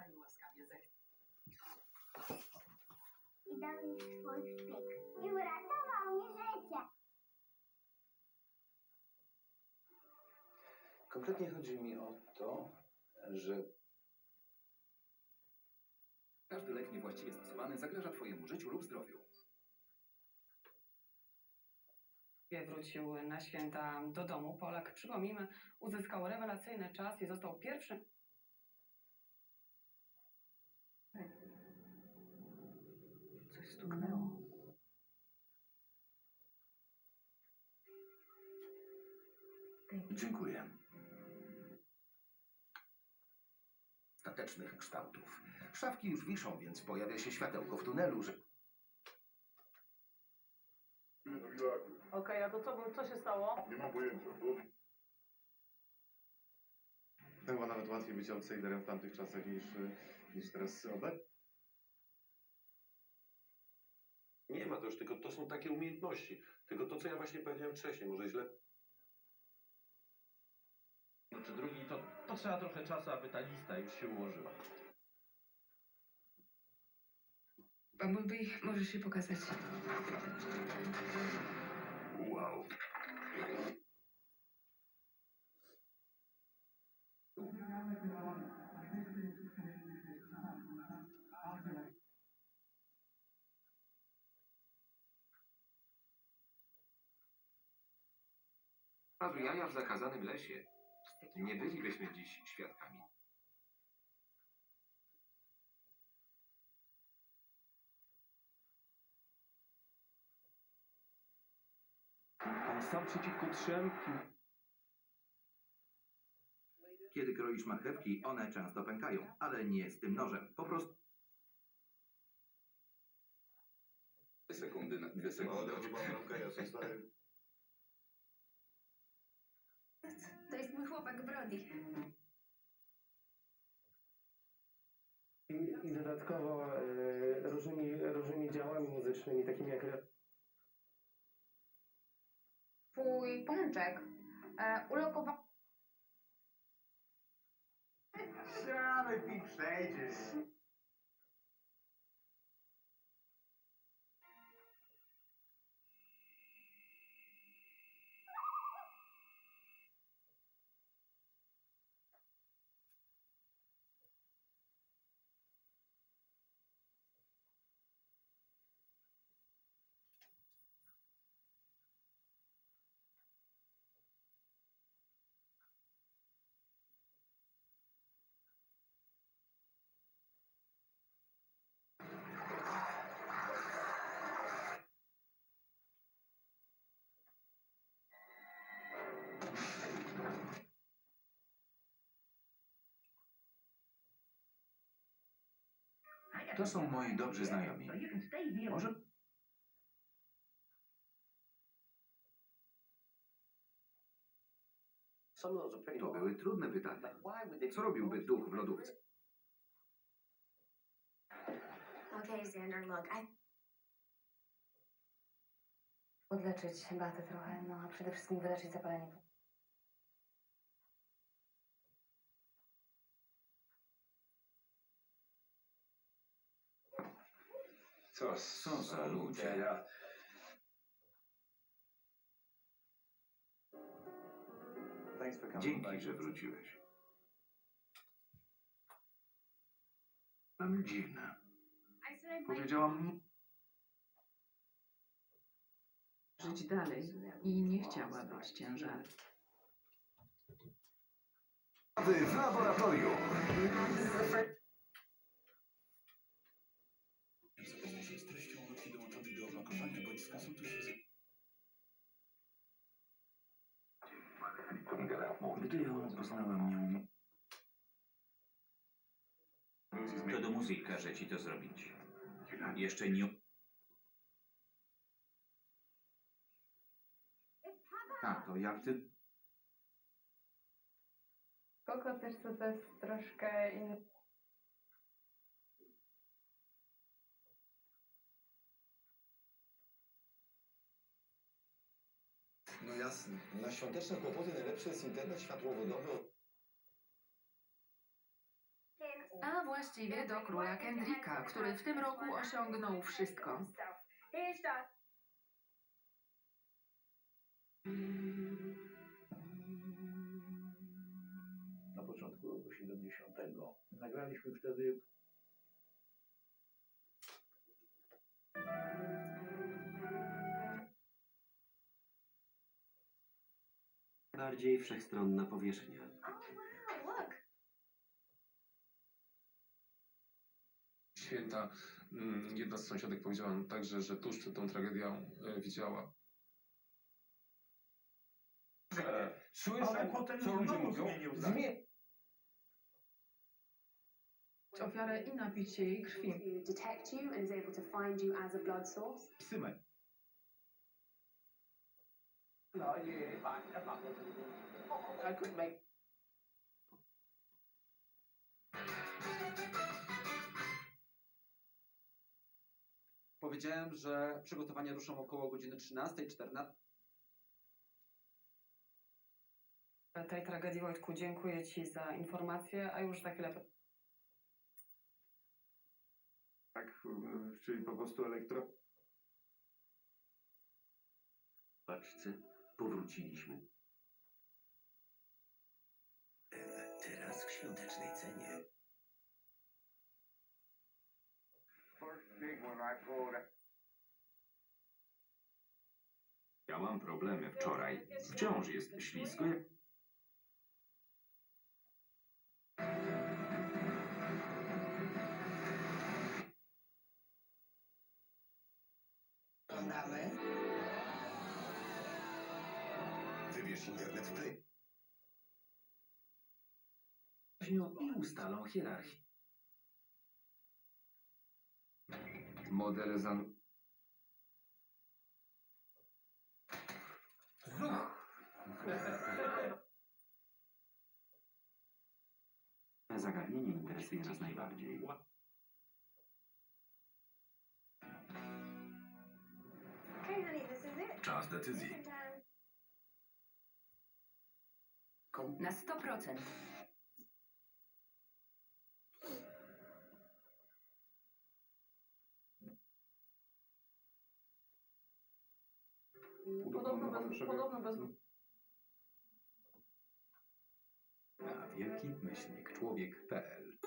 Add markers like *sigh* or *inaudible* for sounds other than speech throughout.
pani łaskawie zechce. i dał mi swój szpik. I uratował mi życie. Konkretnie chodzi mi o to, że Każdy lek niewłaściwie stosowany zagraża Twojemu życiu lub zdrowiu. Wrócił na święta do domu. Polak, przypomnijmy, uzyskał rewelacyjny czas i został pierwszym. Stuknęło. dziękuję. Statecznych kształtów. Szafki już wiszą, więc pojawia się światełko w tunelu, że Okej, a to co, co się stało? Nie mam pojęcia. Chyba nawet łatwiej być outsiderem w tamtych czasach niż, niż teraz obecnie. Nie ma to już, tylko to są takie umiejętności. Tylko to, co ja właśnie powiedziałem wcześniej, może źle. No czy drugi, to, to trzeba trochę czasu, aby ta lista już się ułożyła. Bumblebee, możesz się pokazać. wow. Padł jaja w zakazanym lesie. Nie bylibyśmy dziś świadkami. Sam przeciwko trzem? Kiedy kroisz marchewki, one często pękają, ale nie z tym nożem. Po prostu Dwie sekundy, na, dwie No, sekundy. ale chyba bramka, ja. To jest mój chłopak Brody. I, i dodatkowo e, różnymi, różnymi działami muzycznymi, takimi jak Twój pączek e, ulokowany Siadaj, pi, przejdziesz. To są moi dobrzy znajomi. Może to były trudne pytania. Co robiłby duch w lodówce? Okej, Xander, look, I Odleczyć Batę trochę, no a przede wszystkim wyleczyć zapalenie. Co, co za ludzie. Dzięki, że wróciłeś. Ale dziwne. Powiedziałam, Żyć dalej i nie chciała być ciężarem. w laboratorium. Gdy ją poznałem, nie. To do muzyki każe ci to zrobić. Jeszcze nie... A, to jak ty... Koko też to, to jest troszkę inny. No jasne. Na świąteczne kłopoty najlepszy jest internet światłowodowy. A właściwie do króla Kendricka, który w tym roku osiągnął wszystko. Na początku roku 70. Nagraliśmy wtedy Bardziej wszechstronna powierzchnia. Święta, mm, jedna z sąsiadek powiedziała nam także, że tuż przed tą tragedią e, widziała. Ale potem co ludzie mówią? Zmie- Ofiarę i napić się jej krwi. detect you and is able to find you as a blood source. Psymek. No, yeah, fine. That's not what I could make. Powiedziałem, że przygotowania ruszą około godziny 13-14. tej tragedii, Wojtku, dziękuję Ci za informację, a już za chwilę Tak, y, czyli po prostu elektro... Patrzcie, powróciliśmy. Teraz w świątecznej cenie. Ja mam problemy wczoraj. Wciąż jest ślisko. Oglądamy. Wybierz internet. I ustalą hierarchię. Model zan... *laughs* Zagadnienie interesuje nas najbardziej. Okay, honey, this is it. Czas decyzji. Na 100%. Podobno bez, podobno bez, Na wielki myślnik człowiek.pl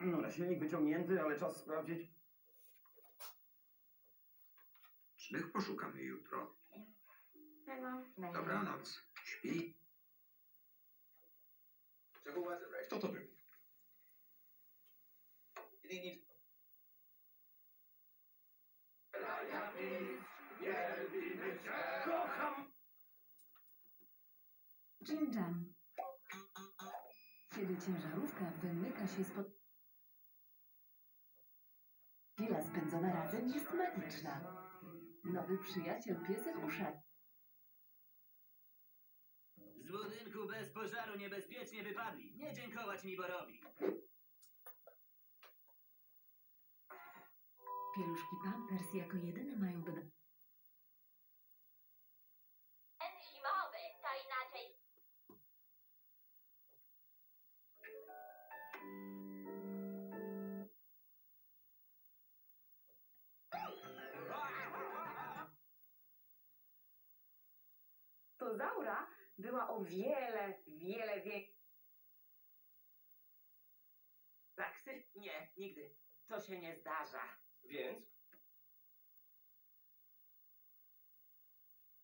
No, silnik wyciągnięty, ale czas sprawdzić. Cznych poszukamy jutro. Dobranoc. Śpi. Kto to był? Dżin Kiedy ciężarówka wymyka się spod... Chwila spędzona razem jest magiczna. Nowy przyjaciel piesek uszat. Z budynku bez pożaru niebezpiecznie wypadli. Nie dziękować mi Borowi. Pieluszki Pampers jako jedyne mają do... była o wiele, wiele większa. Taksy? Nie, nigdy. To się nie zdarza. Więc?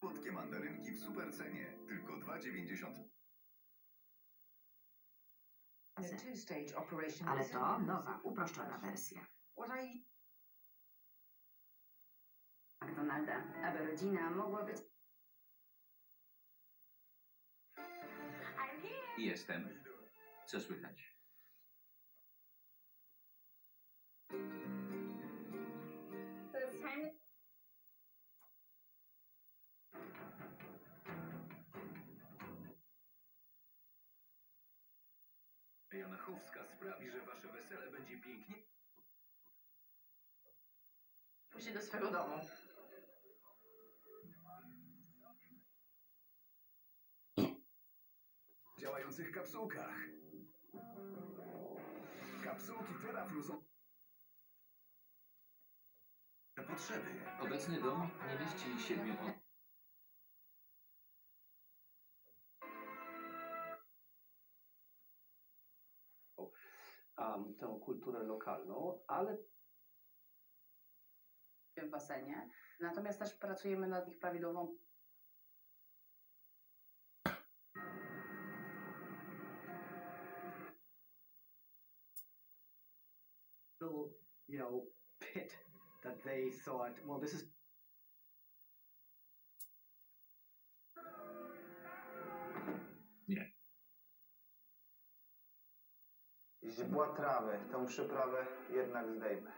Słodkie mandarynki w super cenie. Tylko 2,90. Ale to nowa, uproszczona wersja. McDonalda, aby rodzina mogła być... Jestem. Co słychać? Janachowska sprawi, że wasze wesele będzie pięknie. Musi do swego domu. Latających kapsułkach. Kapsułki Terraflu są na potrzeby. Obecny dom nie mieści siedmiu osób. um, tę kulturę lokalną, ale w basenie. Natomiast też pracujemy nad ich prawidłową you know, pit that they thought, well, this is Źdźbła trawy, tą przyprawę jednak zdejmę.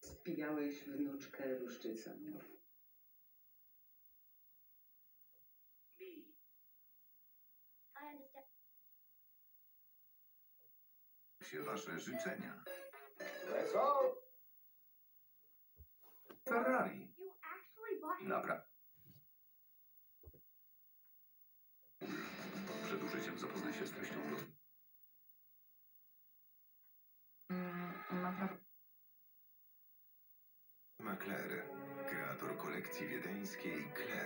Spijałeś wnuczkę ruszczycą. Się wasze życzenia. Go! Ferrari. Naprawdę. Przed użyciem zapoznaj się z treścią plotu. Mm, Naprawdę. Macler, kreator kolekcji wiedeńskiej Claire.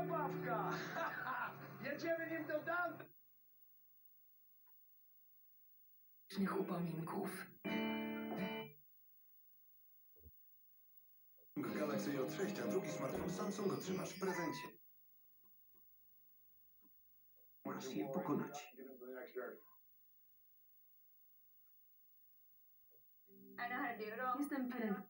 Zabawka! *laughs* Jedziemy nim do Dante! Upominków. Galaxy J6, a drugi smartfon Samsung otrzymasz w prezencie. Masz je pokonać. I know how to do it all. Jestem prędki.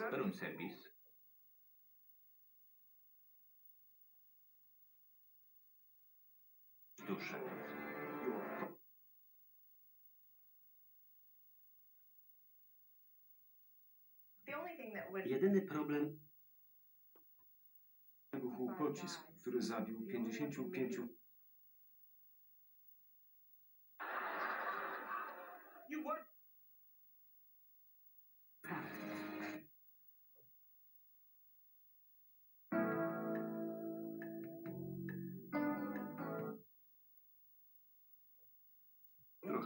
Bolałeś. Room service. Duszę. Jedyny problem wybuchł pocisk, który zabił 55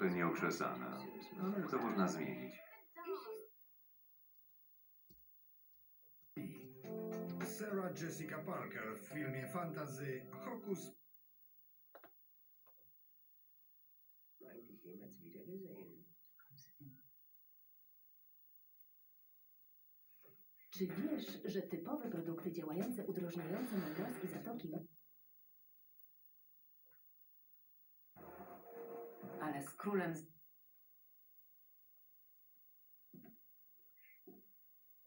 Trochę nieokrzesana, ale to można zmienić. Sarah Jessica Parker w filmie fantasy Hokus Czy wiesz, że typowe produkty działające udrożniająco na gaz i zatoki Ale z królem z...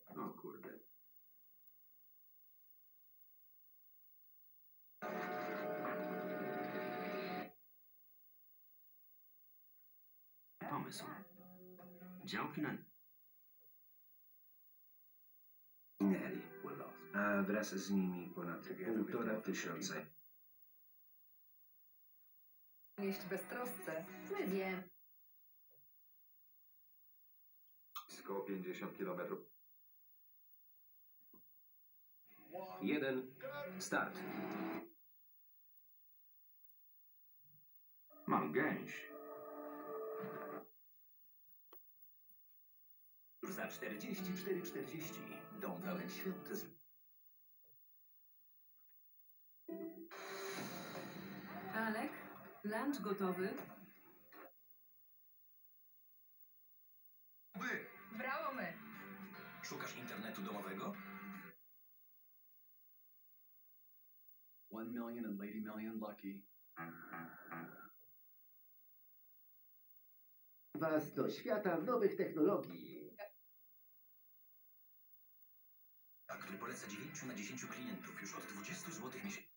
O kurde. Pomysł. Działki na... A wraz z nimi ponad półtora tysiąca. Jeść beztrosce. My wiem. Blisko 50 kilometrów. Jeden, start. Mam gęś. Już za 44,40 dom pełen świąt z Alek, lunch gotowy. Wy! Brawo my! Szukasz internetu domowego? One million and Lady Million lucky. Was do świata nowych technologii. A który poleca 9 na 10 klientów już od 20 zł miesięcznie.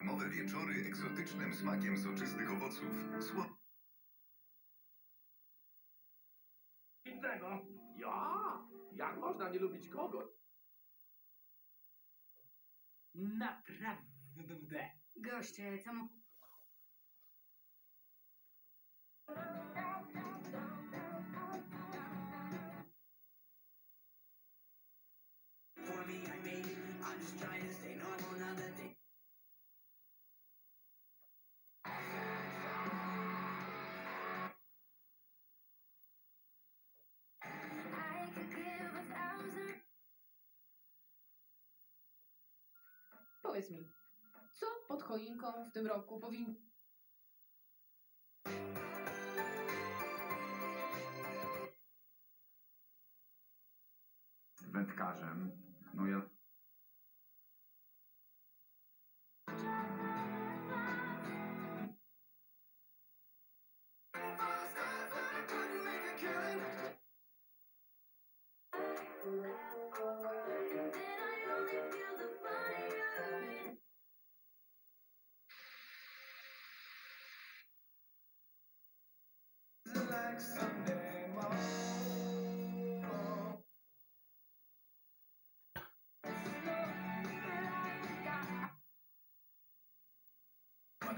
Nowe wieczory egzotycznym smakiem soczystych owoców. Sło... Innego? Ja? Jak można nie lubić kogoś? Naprawdę. Goście, co mu... Powiedz mi, co pod choinką w tym roku powinno... Wędkarzem. No ja... Max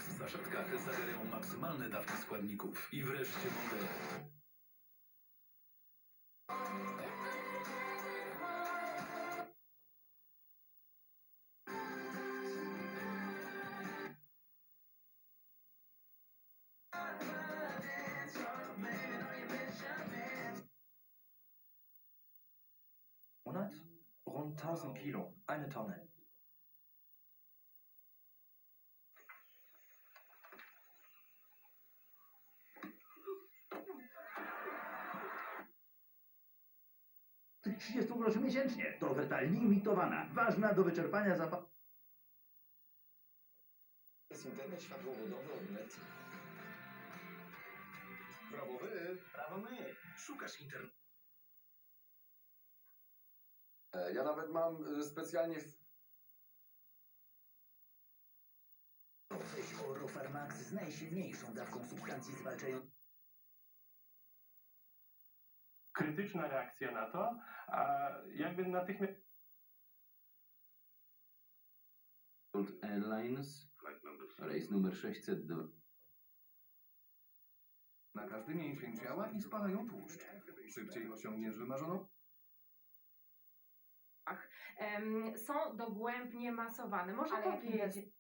w zaszatkach zawierają maksymalne dawki składników. I wreszcie mogę... Rund 1000 Kilo, eine Tonne. Tych 30 groszy miesięcznie. To oferta limitowana. Ważna do wyczerpania. Jest internet światłowodowy od Net. Brawo wy! Prawo my. Szukasz internetu. Ja nawet mam specjalnie Weź Orofarmax z najsilniejszą dawką substancji zwalczającej. Krytyczna reakcja na to, a jakby natychmiast Airlines, rejs numer 600 do... Na każdy mięsień ciała i spalają tłuszcz. Szybciej osiągniesz wymarzoną są dogłębnie masowane. Może Ale jak powiedzieć...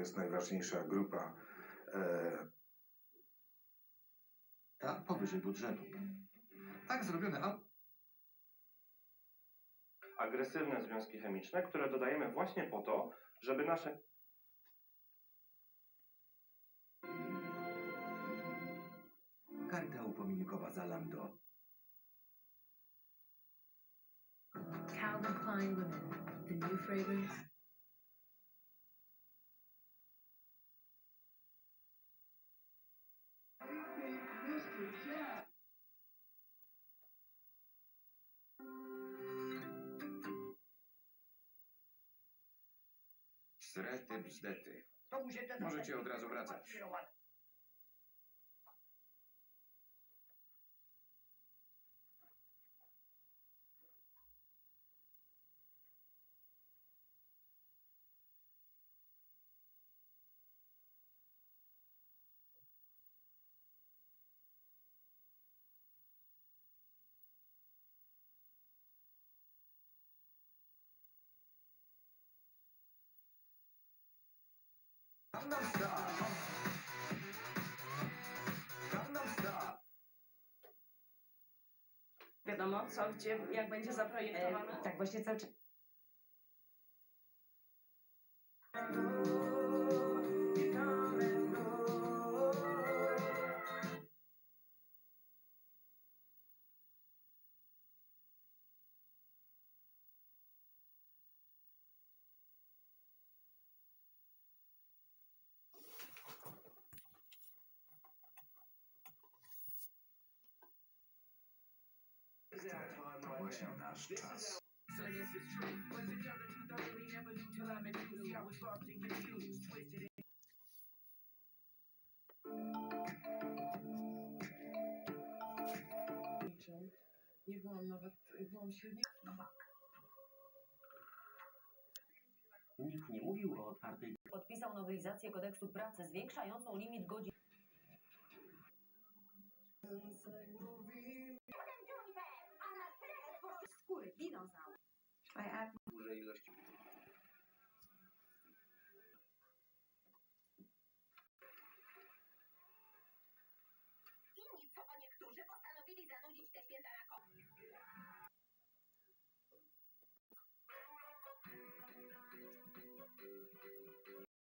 jest najważniejsza grupa. E, Ta powyżej budżetu. Tak zrobione, a agresywne związki chemiczne, które dodajemy właśnie po to, żeby nasze Karta upominkowa Zalando. Calvin Klein Women, the new fragrance. Srety bzdety. Możecie od razu wracać. Wiadomo co, gdzie, jak będzie zaprojektowane? tak właśnie cały czas. Czas. Nie byłam nawet, byłam średnio... Nikt nie mówił o otwartej Podpisał nowelizację kodeksu pracy zwiększającą limit godzin. Skóry Dinozaur. I add duże ilości. Inni, co bo niektórzy postanowili zanudzić te święta na